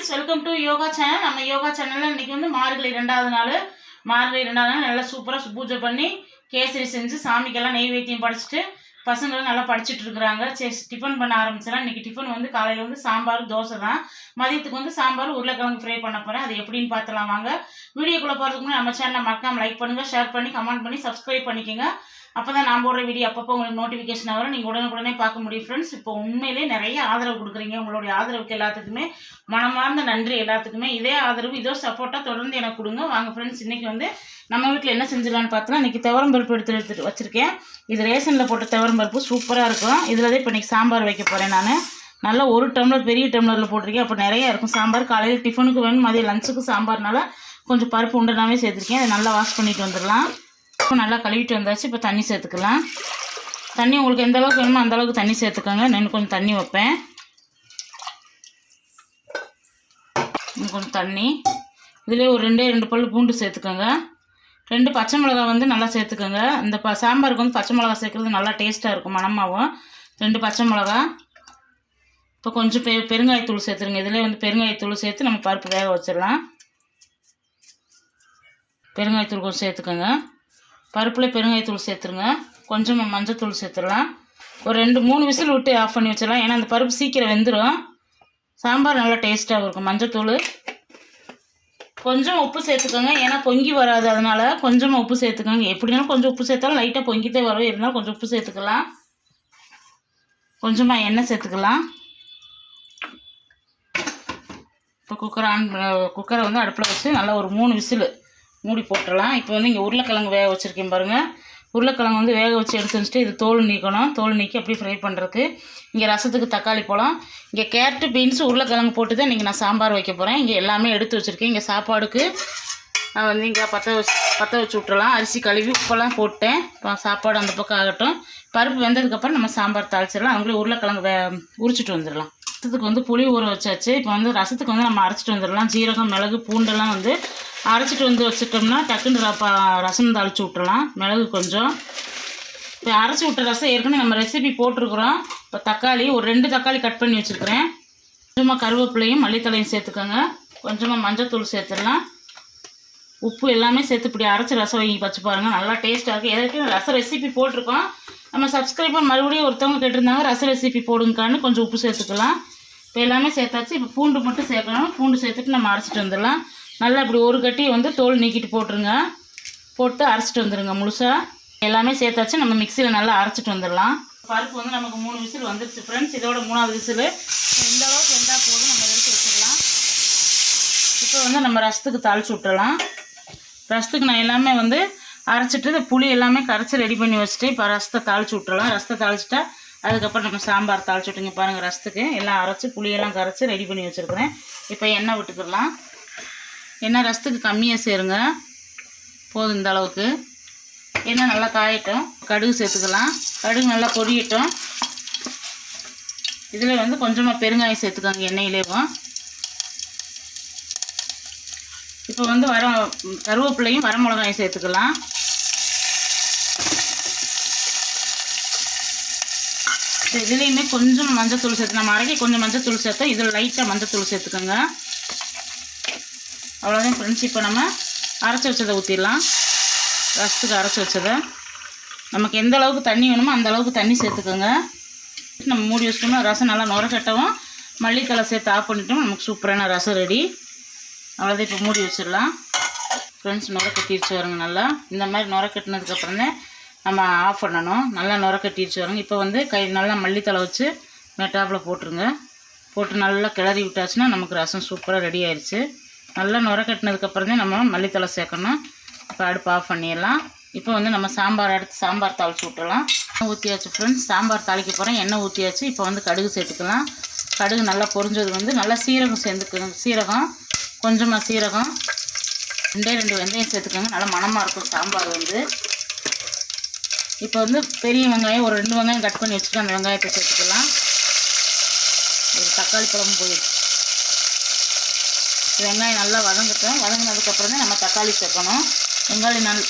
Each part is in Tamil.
Friends welcome to yoga channel நம்ம யோகா சேனலில் இன்றைக்கி வந்து மார்கழி ரெண்டாவது நாள். மார்கழி ரெண்டாவது நாள் நல்லா சூப்பராக பூஜை பண்ணி கேசரி செஞ்சு சாமிக்கெல்லாம் நெய்வேத்தியம் படைச்சிட்டு பசங்களும் நல்லா படிச்சுட்டு இருக்கிறாங்க. சரி டிஃபன் பண்ண ஆரம்பிச்சிடலாம் இன்றைக்கி டிஃபன் வந்து காலையில் வந்து சாம்பார் தோசை தான். மதியத்துக்கு வந்து சாம்பார் உருளைக்கிழங்கு ஃப்ரை பண்ண போகிறேன் அது எப்படின்னு பார்த்துலாம் வாங்க. வீடியோக்குள்ளே போகிறதுக்கு முன்னாடி நம்ம சேனலை மறக்காமல் லைக் பண்ணுங்கள் ஷேர் பண்ணி கமெண்ட் பண்ணி சப்ஸ்கிரைப் பண்ணிக்கோங்க. அப்போ தான் நான் போடுற வீடியோ அப்பப்போ உங்களுக்கு நோட்டிஃபிகேஷன் வரும். நீங்கள் உடனுக்குடனே பார்க்க முடியும் ஃப்ரெண்ட்ஸ் இப்போ உண்மையிலே நிறைய ஆதரவு கொடுக்குறீங்க. உங்களுடைய ஆதரவுக்கு எல்லாத்துக்குமே மனமார்ந்த நன்றி எல்லாத்துக்குமே. இதே ஆதரவு இதோ சப்போர்ட்டாக தொடர்ந்து எனக்கு கொடுங்க. வாங்க ஃப்ரெண்ட்ஸ் இன்றைக்கி வந்து நம்ம வீட்டில் என்ன செஞ்சிடலான்னு பார்த்தோன்னா இன்றைக்கி துவரம் பருப்பு எடுத்து எடுத்துட்டு வச்சுருக்கேன். இது ரேஷனில் போட்ட துவரம் பருப்பு சூப்பராக இருக்கும். இதில் தான் இப்போ இன்றைக்கி சாம்பார் வைக்க போகிறேன் நான். நல்லா ஒரு டம்ளர் பெரிய டம்ளரில் போட்டிருக்கேன். அப்போ நிறைய இருக்கும் சாம்பார். காலையில் டிஃபனுக்கு வேணும் மதியம் லஞ்சுக்கு சாம்பார்னால கொஞ்சம் பருப்பு உண்டனாவே சேர்த்துருக்கேன். அதை நல்லா வாஷ் பண்ணிட்டு வந்துடலாம். இப்போ நல்லா கழுவிட்டு வந்தாச்சு. இப்போ தண்ணி சேர்த்துக்கலாம். தண்ணி உங்களுக்கு எந்த அளவுக்கு வேணுமோ அந்த அளவுக்கு தண்ணி சேர்த்துக்கோங்க. நான் கொஞ்சம் தண்ணி வைப்பேன். இன்னும் கொஞ்சம் தண்ணி. இதிலே ஒரு ரெண்டே ரெண்டு பல் பூண்டு சேர்த்துக்கோங்க. ரெண்டு பச்சை மிளகா வந்து நல்லா சேர்த்துக்கோங்க. இந்த ப சாம்பாருக்கு வந்து பச்சை மிளகா சேர்க்குறது நல்லா டேஸ்ட்டாக இருக்கும் மணமாகவும் ரெண்டு பச்சை மிளகா இப்போ கொஞ்சம் பெ பெருங்காயத்தூள் சேர்த்துருங்க. இதிலே வந்து பெருங்காயத்தூள் சேர்த்து நம்ம பருப்பு வேக வச்சிடலாம். பெருங்காயத்தூள் கொஞ்சம் சேர்த்துக்கோங்க. பருப்பில் பெருங்காயத்தூள் சேர்த்துருங்க. கொஞ்சமாக மஞ்சத்தூள் சேர்த்துடலாம். ஒரு ரெண்டு மூணு விசில் விட்டு ஆஃப் பண்ணி வச்சிடலாம். ஏன்னா அந்த பருப்பு சீக்கிரம் வெந்துடும் சாம்பார் நல்லா டேஸ்ட்டாகவும் இருக்கும். மஞ்சத்தூள். கொஞ்சம் உப்பு சேர்த்துக்கோங்க. ஏன்னா பொங்கி வராது. அதனால் கொஞ்சமாக உப்பு சேர்த்துக்கோங்க. எப்படினாலும் கொஞ்சம் உப்பு சேர்த்தாலும் லைட்டாக பொங்கிட்டே வரும். இருந்தாலும் கொஞ்சம் உப்பு சேர்த்துக்கலாம். கொஞ்சமாக எண்ணெய் சேர்த்துக்கலாம். இப்போ குக்கர் ஆன் குக்கரை வந்து அடுப்பில் வச்சு நல்லா ஒரு மூணு விசிலு மூடி போட்டுடலாம். இப்போ வந்து இங்கே உருளைக்கிழங்கு வேக வச்சுருக்கேன் பாருங்கள் உருளைக்கிழங்கு வந்து வேக வச்சு எடுத்து வச்சுட்டு இது தோல் நீக்கணும். தோல் நீக்கி அப்படியே ஃப்ரை பண்ணுறதுக்கு இங்கே ரசத்துக்கு தக்காளி பழம் இங்கே கேரட்டு பீன்ஸு உருளைக்கிழங்கு போட்டு தான் இன்றைக்கி நான் சாம்பார் வைக்க போகிறேன் இங்கே எல்லாமே எடுத்து வச்சுருக்கேன். இங்கே சாப்பாடுக்கு நான் வந்து இங்கே பற்ற வச்சு பற்ற வச்சு விட்டுறலாம். அரிசி கழுவி உப்பெல்லாம் போட்டேன். இப்போ சாப்பாடு அந்த பக்கம் ஆகட்டும். பருப்பு வெந்ததுக்கப்புறம் நம்ம சாம்பார் தாளிச்சிடலாம். அவங்களே உருளைக்கிழங்கு வே உரிச்சிட்டு வந்துடலாம். ரசத்துக்கு வந்து புளி ஊற வச்சாச்சு. இப்போ வந்து ரசத்துக்கு வந்து நம்ம அரைச்சிட்டு வந்துடலாம். ஜீரகம் மிளகு பூண்டெல்லாம் வந்து அரைச்சிட்டு வந்து வச்சுட்டோம்னா டக்குன்னு ரசம் தாளித்து விட்டுறலாம். மிளகு கொஞ்சம். இப்போ அரைச்சி விட்ட ரசம் ஏற்கனவே நம்ம ரெசிபி போட்டிருக்குறோம். இப்போ தக்காளி ஒரு ரெண்டு தக்காளி கட் பண்ணி வச்சுருக்கிறேன். கொஞ்சமாக கருவேப்பிலையும் மல்லித்தலையும் சேர்த்துக்கோங்க. கொஞ்சமாக மஞ்சத்தூள் சேர்த்துடலாம். உப்பு எல்லாமே சேர்த்து இப்படி அரைச்சி ரசம் வாங்கி வச்சு பாருங்கள் நல்லா டேஸ்ட்டாக இருக்குது ஏற்கனவே ரசம் ரெசிபி போட்டிருக்கோம். நம்ம சப்ஸ்கிரைபர் மறுபடியும் ஒருத்தவங்க கேட்டிருந்தாங்க ரச ரெசிபி போடுங்கக்கான்னு கொஞ்சம் உப்பு சேர்த்துக்கலாம். இப்போ எல்லாமே சேர்த்தாச்சு. இப்போ பூண்டு மட்டும் சேர்க்கணும் பூண்டு சேர்த்துட்டு நம்ம அரைச்சிட்டு வந்துடலாம். நல்லா இப்படி ஒரு கட்டி வந்து தோல் நீக்கிட்டு போட்டுருங்க. போட்டு அரைச்சிட்டு வந்துடுங்க முழுசாக எல்லாமே சேர்த்தாச்சு. நம்ம மிக்சியில் நல்லா அரைச்சிட்டு வந்துடலாம். பருப்பு வந்து நமக்கு மூணு விசில் வந்துருச்சு ஃப்ரெண்ட்ஸ் இதோட மூணாவது விசில். எந்த அளவுக்கு வெந்தால் போதும். நம்ம எடுத்து வச்சிடலாம். இப்போ வந்து நம்ம ரசத்துக்கு தாளிச்சு விட்டுறலாம் ரசத்துக்கு நான் எல்லாமே வந்து அரைச்சிட்டு இந்த புளி எல்லாமே கரைச்சி ரெடி பண்ணி வச்சுட்டு இப்போ ரசத்தை தாளிச்சு விட்டுறலாம். ரசத்தை தாளிச்சிட்டா அதுக்கப்புறம் நம்ம சாம்பார் தாளிச்சு விட்டுங்க பாருங்கள் ரசத்துக்கு. எல்லாம் அரைச்சி புளியெல்லாம் கரைச்சி ரெடி பண்ணி வச்சுருக்கிறேன். இப்போ எண்ணெய் விட்டுக்கிடலாம் எண்ணெய் ரசத்துக்கு கம்மியாக சேருங்க. போதும் இந்த அளவுக்கு. எண்ணெய் நல்லா காயட்டும். கடுகு சேர்த்துக்கலாம். கடுகு நல்லா பொரியட்டும். இதில் வந்து கொஞ்சமாக பெருங்காயம் சேர்த்துக்கோங்க எண்ணெயிலேயும். இப்போ வந்து வர கருவேப்பிலையும் வரமிளகாயும் சேர்த்துக்கலாம். இதுலேயுமே கொஞ்சம் மஞ்சத்தூள் சேர்த்து நம்ம அரைக்க கொஞ்சம் மஞ்சத்தூள் சேர்த்தோம் இதில் லைட்டாக மஞ்சத்தூள் சேர்த்துக்கோங்க. அவ்வளோதான் ஃப்ரெண்ட்ஸ் இப்போ நம்ம அரைச்சி வச்சதை ஊற்றிடலாம் ரசத்துக்கு அரைச்சி வச்சதை. நமக்கு எந்த அளவுக்கு தண்ணி வேணுமோ அந்த அளவுக்கு தண்ணி சேர்த்துக்கோங்க. நம்ம மூடி வச்சுட்டோம்னா ரசம் நல்லா நுரக்கட்டவும் மல்லித்தலை சேர்த்து ஆஃப் பண்ணிட்டோம் நமக்கு சூப்பரான ரசம் ரெடி அவ்வளோதான் இப்போ மூடி வச்சிடலாம். ஃப்ரெண்ட்ஸ் நுர கட்டிடுச்சு வருங்க நல்லா. இந்த மாதிரி நுர கட்டினதுக்கப்புறம் தான் நம்ம ஆஃப் பண்ணணும். நல்லா நுர கட்டிடுச்சு வருங்க இப்போ வந்து கை நல்லா மல்லித்தலை வச்சு மெட்டாப்பில் போட்டுருங்க. போட்டு நல்லா கிளறி விட்டாச்சுன்னா நமக்கு ரசம் சூப்பராக ரெடி ஆயிடுச்சு நல்லா நுர கட்டினதுக்கப்புறம் தான் நம்ம மல்லித்தலை சேர்க்கணும். இப்போ அடுப்பு ஆஃப் பண்ணிடலாம். இப்போ வந்து நம்ம சாம்பார் அடுத்து சாம்பார் தாளிச்சு விட்டுறலாம் ஊற்றியாச்சு ஃப்ரெண்ட்ஸ் சாம்பார் தாளிக்க போகிறேன் எண்ணெய் ஊற்றியாச்சு இப்போ வந்து கடுகு சேர்த்துக்கலாம். கடுகு நல்லா பொரிஞ்சது வந்து நல்லா சீரகம் சேர்ந்துக்கணும். சீரகம் கொஞ்சமாக சீரகம். ரெண்டே ரெண்டு வெந்தயம் சேர்த்துக்கோங்க. நல்லா மணமாக இருக்கும் சாம்பார் வந்து. இப்போ வந்து பெரிய வெங்காயம் ஒரு ரெண்டு வெங்காயம் கட் பண்ணி வச்சுட்டு அந்த வெங்காயத்தை சேர்த்துக்கலாம். ஒரு தக்காளி பழம் போயிடுச்சு. வெங்காயம் நல்லா வதங்கட்டும். வதங்கினதுக்கப்புறம் தான் நம்ம தக்காளி சேர்க்கணும். வெங்காயம் நல்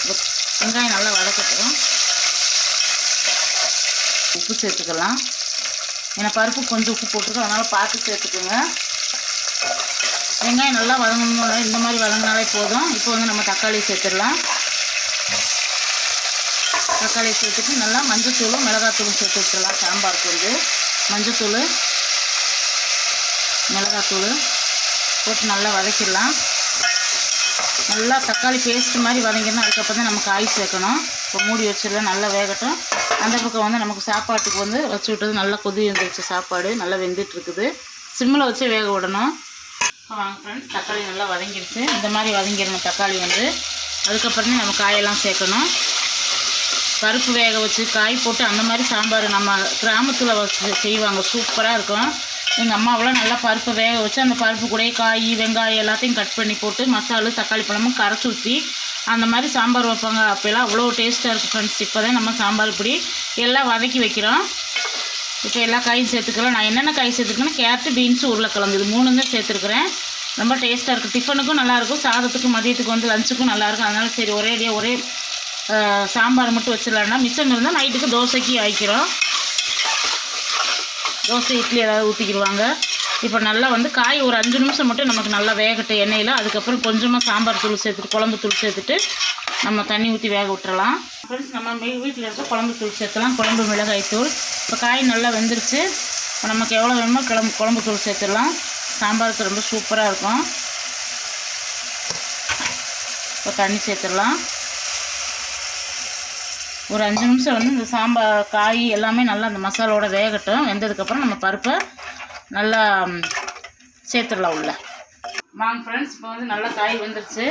வெங்காயம் நல்லா வதக்கட்டும். உப்பு சேர்த்துக்கலாம். ஏன்னா பருப்பு கொஞ்சம் உப்பு போட்டுருக்கோம் அதனால் பார்த்து சேர்த்துக்கோங்க. வெங்காயம் நல்லா வதங்கணும் இந்த மாதிரி வதங்கினாலே போதும். இப்போ வந்து நம்ம தக்காளி சேர்த்துடலாம். தக்காளி சேர்த்துட்டு நல்லா மஞ்சத்தூளும் மிளகாத்தூளும் சேர்த்து வச்சிடலாம். சாம்பாருக்கு வந்து மஞ்சத்தூள் மிளகாத்தூள் போட்டு நல்லா வதக்கிடலாம். நல்லா தக்காளி பேஸ்ட் மாதிரி வதங்கிடணும் அதுக்கப்புறம் தான் நம்ம காய் சேர்க்கணும். இப்போ மூடி வச்சிடலாம் நல்லா வேகட்டும். அந்த பக்கம் வந்து நமக்கு சாப்பாட்டுக்கு வந்து வச்சு விட்டது நல்லா கொதி வந்துருச்சு சாப்பாடு. நல்லா வெந்துட்டுருக்குது சிம்மில் வச்சு வேக விடணும். வாங்க ஃப்ரெண்ட்ஸ் தக்காளி நல்லா வதங்கிடுச்சு. இந்த மாதிரி வதங்கிடணும் தக்காளி வந்து. அதுக்கப்புறம் நம்ம காயெல்லாம் சேர்க்கணும். பருப்பு வேக வச்சு காய் போட்டு அந்த மாதிரி சாம்பார் நம்ம கிராமத்தில் வச்சு செய்வாங்க. சூப்பராக இருக்கும். எங்கள் அம்மாவெல்லாம் நல்லா பருப்பு வேக வச்சு அந்த பருப்பு கூட காய் வெங்காயம் எல்லாத்தையும் கட் பண்ணி போட்டு மசாலு தக்காளி பழமும் கரைச்சி ஊற்றி அந்த மாதிரி சாம்பார் வைப்பாங்க. அப்போல்லாம் அவ்வளோ டேஸ்ட்டாக இருக்குது ஃப்ரெண்ட்ஸ் இப்போ தான் நம்ம சாம்பார் இப்படி எல்லாம் வதக்கி வைக்கிறோம். இப்போ எல்லா காயும் சேர்த்துக்கலாம். நான் என்னென்ன காய் சேர்த்துருக்கேன்னா கேரட்டு பீன்ஸு உருளைக்கிழங்கு. இது மூணு தான் சேர்த்துருக்குறேன். ரொம்ப டேஸ்ட்டாக இருக்குது டிஃபனுக்கும் நல்லாயிருக்கும் சாதத்துக்கும் மதியத்துக்கு வந்து லஞ்சுக்கும் நல்லாயிருக்கும் அதனால சரி ஒரே அடியாக ஒரே சாம்பார் மட்டும் வச்சிடலான்னா மிச்சம் இருந்தால் நைட்டுக்கு தோசைக்கு ஆய்க்கிறோம் தோசை இட்லி ஏதாவது ஊற்றிக்கிடுவாங்க இப்போ நல்லா வந்து காய் ஒரு அஞ்சு நிமிஷம் மட்டும் நமக்கு நல்லா வேகட்டும் எண்ணெயில். அதுக்கப்புறம் கொஞ்சமாக சாம்பார் தூள் சேர்த்துட்டு குழம்பு தூள் சேர்த்துட்டு நம்ம தண்ணி ஊற்றி வேக விட்டுறலாம். ஃப்ரெண்ட்ஸ் நம்ம வீட்டில் இருக்க குழம்பு தூள் சேர்த்துலாம். குழம்பு மிளகாய் தூள். இப்போ காய் நல்லா வெந்துருச்சு. இப்போ நமக்கு எவ்வளோ வேணுமோ குழம்பு குழம்பு தூள் சேர்த்துடலாம். சாம்பாருக்கு ரொம்ப சூப்பராக இருக்கும். இப்போ தண்ணி சேர்த்துடலாம். ஒரு அஞ்சு நிமிஷம் வந்து இந்த சாம்பார் காய் எல்லாமே நல்லா அந்த மசாலோட வேகட்டும். வெந்ததுக்கப்புறம் நம்ம பருப்பை நல்லா சேர்த்துடலாம் உள்ள. வாங்க ஃப்ரெண்ட்ஸ் இப்போ வந்து நல்லா காய் வெந்துருச்சு.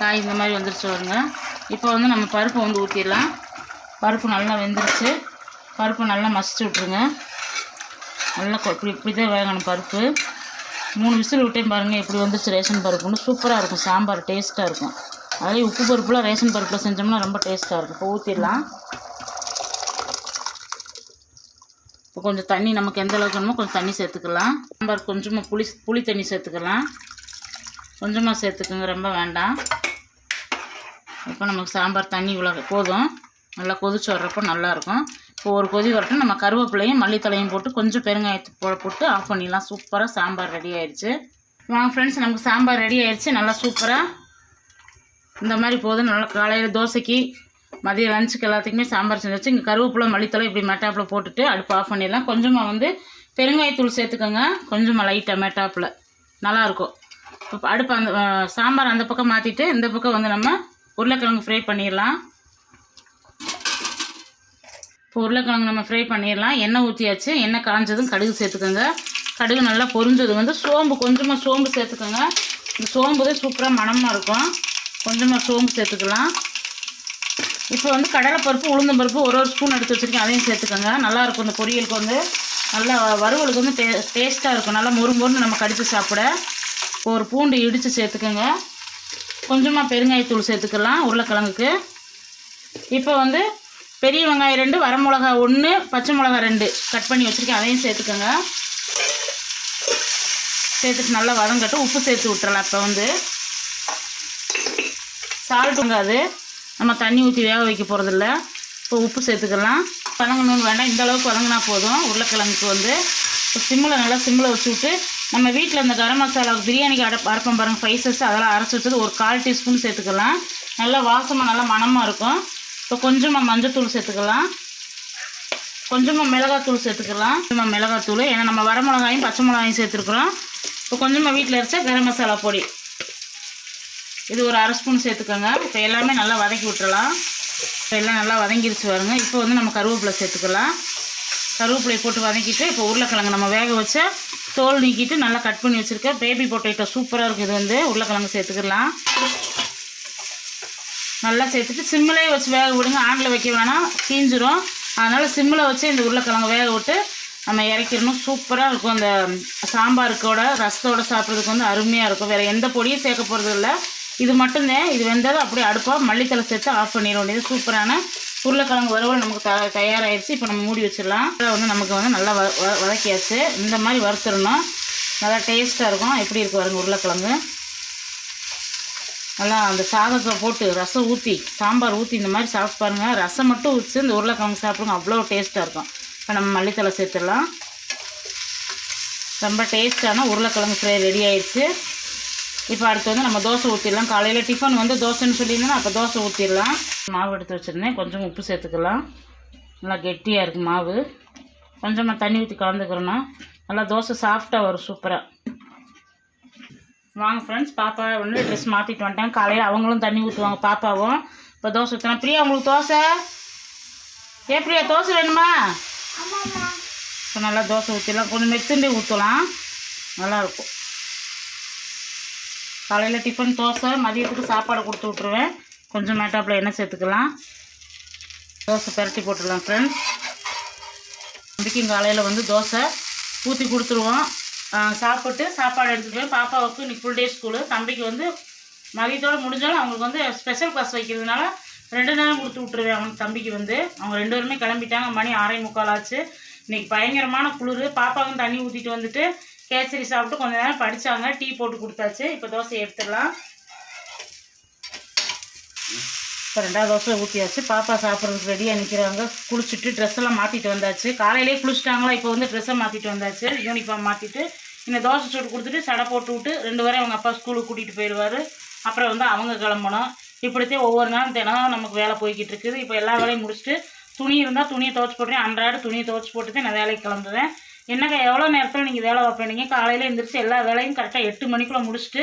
காய் இந்த மாதிரி வந்துருச்சு வருங்க இப்போ வந்து நம்ம பருப்பு வந்து ஊற்றிடலாம் பருப்பு நல்லா வெந்துருச்சு. பருப்பு நல்லா மசிச்சு விட்ருங்க நல்லா இப்படி இப்படி தான் வேகணும் பருப்பு. மூணு விசில் விட்டேன் பாருங்கள் இப்படி வந்துருச்சு ரேஷன் பருப்புன்னு. சூப்பராக இருக்கும். சாம்பார் டேஸ்ட்டாக இருக்கும். அதே உப்பு பருப்புலாம் ரேஷன் பருப்பில் செஞ்சோம்னா ரொம்ப டேஸ்ட்டாக இருக்கும். இப்போ ஊற்றிடலாம் இப்போ கொஞ்சம் தண்ணி நமக்கு எந்த அளவுக்கு வேணுமோ கொஞ்சம் தண்ணி சேர்த்துக்கலாம். சாம்பார் கொஞ்சமாக புளி புளி தண்ணி சேர்த்துக்கலாம். கொஞ்சமாக சேர்த்துக்கோங்க ரொம்ப வேண்டாம். இப்போ நமக்கு சாம்பார் தண்ணி இவ்வளோ போதும். நல்லா கொதிச்சு வர்றப்போ நல்லாயிருக்கும் இப்போ ஒரு கொதி வரட்டும். நம்ம கருவேப்பிலையும் மல்லித்தலையும் போட்டு கொஞ்சம் பெருங்காயத்தை போட போட்டு ஆஃப் பண்ணிடலாம். சூப்பராக சாம்பார் ரெடி ஆயிடுச்சு. வாங்க ஃப்ரெண்ட்ஸ் நமக்கு சாம்பார் ரெடி ஆயிடுச்சு. நல்லா சூப்பராக இந்த மாதிரி போதும் நல்லா காலையில் தோசைக்கு மதியம் லஞ்சுக்கு எல்லாத்துக்குமே சாம்பார் செஞ்சு வச்சு இங்கே கருவேப்பிலை மல்லித்தலை இப்படி மெட்டாப்பில் போட்டுட்டு அடுப்பு ஆஃப் பண்ணிடலாம். கொஞ்சமாக வந்து பெருங்காயத்தூள் சேர்த்துக்கோங்க. கொஞ்சமாக லைட்டாக மெட்டாப்பில். நல்லாயிருக்கும். இப்போ அடுப்பு அந்த சாம்பார் அந்த பக்கம் மாற்றிட்டு இந்த பக்கம் வந்து நம்ம உருளைக்கிழங்கு ஃப்ரை பண்ணிடலாம். இப்போ உருளைக்கிழங்கு நம்ம ஃப்ரை பண்ணிடலாம். எண்ணெய் ஊற்றியாச்சு எண்ணெய் காஞ்சதும் கடுகு சேர்த்துக்கோங்க. கடுகு நல்லா பொரிஞ்சது வந்து சோம்பு கொஞ்சமாக சோம்பு சேர்த்துக்கோங்க. இந்த சோம்பு தான் சூப்பராக மணமாக இருக்கும். கொஞ்சமாக சோம்பு சேர்த்துக்கலாம். இப்போ வந்து கடலைப்பருப்பு உளுந்தம்பருப்பு ஒரு ஒரு ஸ்பூன் எடுத்து வச்சுருக்கேன். அதையும் சேர்த்துக்கோங்க. நல்லாயிருக்கும் இந்த பொரியலுக்கு வந்து நல்லா வறுவலுக்கு வந்து டே டேஸ்ட்டாக இருக்கும். நல்லா மொறு மொறுன்னு நம்ம கடித்து சாப்பிட. ஒரு பூண்டு இடித்து சேர்த்துக்கோங்க. கொஞ்சமாக பெருங்காயத்தூள் சேர்த்துக்கலாம் உருளைக்கிழங்குக்கு. இப்போ வந்து பெரிய வெங்காயம் ரெண்டு வரமிளகா ஒன்று பச்சை மிளகா ரெண்டு கட் பண்ணி வச்சுருக்கேன். அதையும் சேர்த்துக்கோங்க. சேர்த்துட்டு நல்லா வதங்கட்டும். உப்பு சேர்த்து விட்டுறலாம் இப்போ வந்து. சால்ட் அது நம்ம தண்ணி ஊற்றி வேக வைக்க போகிறதில்ல இப்போ உப்பு சேர்த்துக்கலாம். வதங்கணும்னு வேண்டாம். இந்த அளவுக்கு வதங்கினா போதும். உருளைக்கிழங்குக்கு வந்து இப்போ சிம்மில் நல்லா சிம்மில் வச்சு விட்டு நம்ம வீட்டில் இந்த கரம் மசாலா பிரியாணிக்கு அட அரைப்போம் பாருங்கள் ஸ்பைசஸ் அதெல்லாம் அரைச்சி வச்சது ஒரு கால் டீஸ்பூன் சேர்த்துக்கலாம். நல்லா வாசமாக நல்லா மணமாக இருக்கும். இப்போ கொஞ்சமாக மஞ்சத்தூள் சேர்த்துக்கலாம். கொஞ்சமாக மிளகாத்தூள் சேர்த்துக்கலாம். கொஞ்சமாக மிளகாத்தூள். ஏன்னா நம்ம வர மிளகாயும் பச்சை மிளகாயும் சேர்த்துருக்குறோம். இப்போ கொஞ்சமாக வீட்டில் அரைச்சா கரம் மசாலா பொடி. இது ஒரு அரை ஸ்பூன் சேர்த்துக்கோங்க. இப்போ எல்லாமே நல்லா வதக்கி விட்டுறலாம். இப்போ எல்லாம் நல்லா வதங்கிருச்சு வருங்க இப்போ வந்து நம்ம கருவேப்பிலை சேர்த்துக்கலாம். கருவேப்பிலை போட்டு வதக்கிட்டு இப்போ உருளைக்கிழங்கு நம்ம வேக வச்ச தோல் நீக்கிட்டு நல்லா கட் பண்ணி வச்சுருக்க. பேபி பொட்டேட்டோ சூப்பராக இருக்குது. இது வந்து உருளைக்கிழங்கு சேர்த்துக்கலாம். நல்லா சேர்த்துட்டு சிம்மிலே வச்சு வேக விடுங்க. ஆண்டில் வைக்க வேணாம். தீஞ்சிரும். அதனால் சிம்மில் வச்சு இந்த உருளைக்கிழங்கு வேக விட்டு நம்ம இறக்கிடணும். சூப்பராக இருக்கும். அந்த சாம்பாருக்கோட ரசத்தோட சாப்பிட்றதுக்கு வந்து அருமையாக இருக்கும். வேறு எந்த பொடியும் சேர்க்க போகிறது இல்லை இது மட்டும்தான் இது வெந்ததும் அப்படியே அடுப்பாக மல்லித்தலை சேர்த்து ஆஃப் பண்ணிட வேண்டியது. சூப்பரான உருளைக்கிழங்கு வறுவல் நமக்கு த தயாராகிடுச்சு இப்போ நம்ம மூடி வச்சிடலாம். இதை வந்து நமக்கு வந்து நல்லா வ வ- வதக்கியாச்சு. இந்த மாதிரி வறுத்துடணும். நல்லா டேஸ்ட்டாக இருக்கும். எப்படி இருக்கு பாருங்க உருளைக்கிழங்கு. நல்லா அந்த சாதத்தை போட்டு ரசம் ஊற்றி சாம்பார் ஊற்றி இந்த மாதிரி சாப்பிட்டு பாருங்கள் ரசம் மட்டும் ஊற்றி இந்த உருளைக்கிழங்கு சாப்பிடுங்க. அவ்வளோ டேஸ்ட்டாக இருக்கும். இப்போ நம்ம மல்லித்தலை சேர்த்துடலாம். ரொம்ப டேஸ்ட்டான உருளைக்கிழங்கு ஃப்ரை ரெடி ஆயிடுச்சு. இப்போ அடுத்து வந்து நம்ம தோசை ஊற்றிடலாம் காலையில் டிஃபன் வந்து தோசைன்னு சொல்லியிருந்தோன்னா அப்போ தோசை ஊற்றிடலாம் மாவு எடுத்து வச்சுருந்தேன். கொஞ்சம் உப்பு சேர்த்துக்கலாம். நல்லா கெட்டியாக இருக்குது மாவு. கொஞ்சமாக தண்ணி ஊற்றி கலந்துக்கிறோன்னா நல்லா தோசை சாஃப்டாக வரும் சூப்பராக வாங்க ஃப்ரெண்ட்ஸ் பாப்பா வந்து ட்ரெஸ் மாற்றிட்டு வந்துட்டாங்க. காலையில் அவங்களும் தண்ணி ஊற்றுவாங்க பாப்பாவும். இப்போ தோசை ஊற்றினா பிரியா உங்களுக்கு தோசை? ஏ பிரியா தோசை வேணுமா? இப்போ நல்லா தோசை ஊற்றிடலாம் கொஞ்சம் மெத்துண்டே ஊற்றலாம் நல்லாயிருக்கும் காலையில் டிஃபன் தோசை மதியத்துக்கு சாப்பாடு கொடுத்து விட்ருவேன் கொஞ்சம் மேட்டாப்பில் எண்ணெய் சேர்த்துக்கலாம். தோசை பரட்டி போட்டுடலாம் ஃப்ரெண்ட்ஸ் தம்பிக்கும் காலையில் வந்து தோசை ஊற்றி கொடுத்துருவோம். சாப்பிட்டு சாப்பாடு எடுத்துக்குவேன் பாப்பாவுக்கு இன்னைக்கு ஃபுல் டே ஸ்கூலு தம்பிக்கு வந்து மதியத்தோடு முடிஞ்சாலும் அவங்களுக்கு வந்து ஸ்பெஷல் கிளாஸ் வைக்கிறதுனால ரெண்டு நேரம் கொடுத்து விட்ருவேன் அவனுக்கு தம்பிக்கு வந்து. அவங்க ரெண்டு பேருமே கிளம்பிட்டாங்க. மணி ஆறே முக்கால் ஆச்சு. இன்றைக்கி பயங்கரமான குளிர். பாப்பாவும் தண்ணி ஊற்றிட்டு வந்துட்டு கேசரி சாப்பிட்டு கொஞ்ச நேரம் படித்தாங்க டீ போட்டு கொடுத்தாச்சு. இப்போ தோசை எடுத்துடலாம். இப்போ ரெண்டாவது தோசை ஊற்றியாச்சு பாப்பா சாப்பிட்றதுக்கு ரெடியாக நிற்கிறாங்க குளிச்சுட்டு ட்ரெஸ் எல்லாம் மாற்றிட்டு வந்தாச்சு. காலையிலே குளிச்சுட்டாங்களா? இப்போ வந்து ட்ரெஸ்ஸை மாற்றிட்டு வந்தாச்சு. யூனிஃபார்ம் மாற்றிட்டு இந்த தோசை சுட்டு கொடுத்துட்டு சடை போட்டு விட்டு ரெண்டு பேரும் அவங்க அப்பா ஸ்கூலுக்கு கூட்டிகிட்டு போயிடுவார். அப்புறம் வந்து அவங்க கிளம்பணும். இப்படித்தான் ஒவ்வொரு நாளும் தினம் நமக்கு வேலை போய்கிட்டு இருக்குது. இப்போ எல்லா வேலையும் முடிச்சுட்டு துணி இருந்தால் துணியை துவச்சி போட்டுறேன் அன்றாட துணியை துவச்சி போட்டு தான் நான் வேலைக்கு கிளம்புவேன். என்னங்க எவ்வளோ நேரத்தில் நீங்கள் வேலை வைப்பீங்க காலையில் எழுந்திரிச்சு எல்லா வேலையும் கரெக்டாக எட்டு மணிக்குள்ளே முடிச்சுட்டு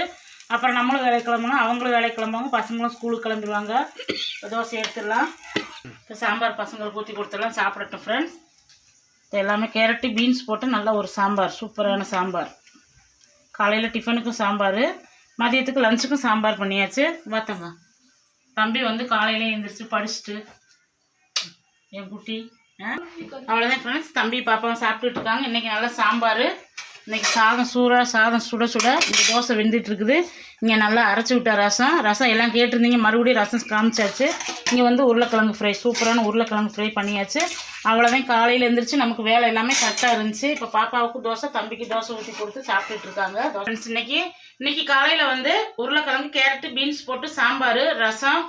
அப்புறம் நம்மளும் வேலை கிளம்பணும் அவங்களும் வேலை கிளம்புவாங்க பசங்களும் ஸ்கூலுக்கு கிளம்பிடுவாங்க. தோசை எடுத்துடலாம். இப்போ சாம்பார் பசங்களுக்கு ஊற்றி கொடுத்துடலாம் சாப்பிடட்டும் ஃப்ரெண்ட்ஸ் இப்போ எல்லாமே கேரட்டு பீன்ஸ் போட்டு நல்ல ஒரு சாம்பார் சூப்பரான சாம்பார். காலையில் டிஃபனுக்கும் சாம்பார் மதியத்துக்கு லஞ்சுக்கும் சாம்பார் பண்ணியாச்சு. பார்த்தோங்க தம்பி வந்து காலையில் எழுந்திரிச்சு படிச்சுட்டு என் குட்டி அவ்வளோதான் ஃப்ரெண்ட்ஸ் தம்பி பாப்பாவும் சாப்பிட்டுட்டு இருக்காங்க. இன்றைக்கி நல்லா சாம்பார். இன்றைக்கி சாதம் சூடாக சாதம் சுட சுட இந்த தோசை வெந்துட்டுருக்குது இங்கே நல்லா அரைச்சி விட்டா ரசம். ரசம் எல்லாம் கேட்டிருந்தீங்க. மறுபடியும் ரசம் காமிச்சாச்சு. இங்கே வந்து உருளைக்கிழங்கு ஃப்ரை சூப்பரான உருளைக்கிழங்கு ஃப்ரை பண்ணியாச்சு. அவ்வளோதான் காலையில் எழுந்திரிச்சு நமக்கு வேலை எல்லாமே கரெக்டாக இருந்துச்சு. இப்போ பாப்பாவுக்கு தோசை தம்பிக்கு தோசை ஊற்றி கொடுத்து சாப்பிட்டுட்டு இருக்காங்க. ஃப்ரெண்ட்ஸ் இன்னைக்கு இன்னைக்கு காலையில் வந்து உருளைக்கிழங்கு கேரட்டு பீன்ஸ் போட்டு சாம்பார் ரசம்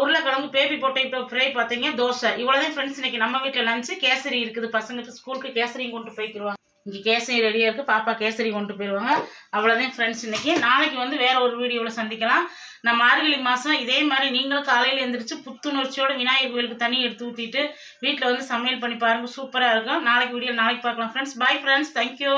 உருளைக்கிழங்கு பேபி பொட்டேட்டோ ஃப்ரை பார்த்தீங்க தோசை. இவ்வளோதான் ஃப்ரெண்ட்ஸ் இன்னைக்கு நம்ம வீட்டில் லஞ்சு கேசரி இருக்குது பசங்களுக்கு ஸ்கூலுக்கு கேசரியும் கொண்டு போய்க்கிடுவாங்க இங்கே கேசரி ரெடியாக இருக்குது பாப்பா கேசரி கொண்டு போயிடுவாங்க அவ்வளோதான் ஃப்ரெண்ட்ஸ் இன்னைக்கு. நாளைக்கு வந்து வேறு ஒரு வீடியோவில் சந்திக்கலாம். நம்ம மார்கழி மாதம் இதே மாதிரி நீங்களும் காலையில் எழுந்திரிச்சு புத்துணர்ச்சியோட விநாயகர் கோயிலுக்கு தண்ணி எடுத்து ஊற்றிட்டு வீட்டில் வந்து சமையல் பண்ணி பாருங்கள் சூப்பராக இருக்கும். நாளைக்கு வீடியோ நாளைக்கு பார்க்கலாம் ஃப்ரெண்ட்ஸ் பை ஃப்ரெண்ட்ஸ் தேங்க்யூ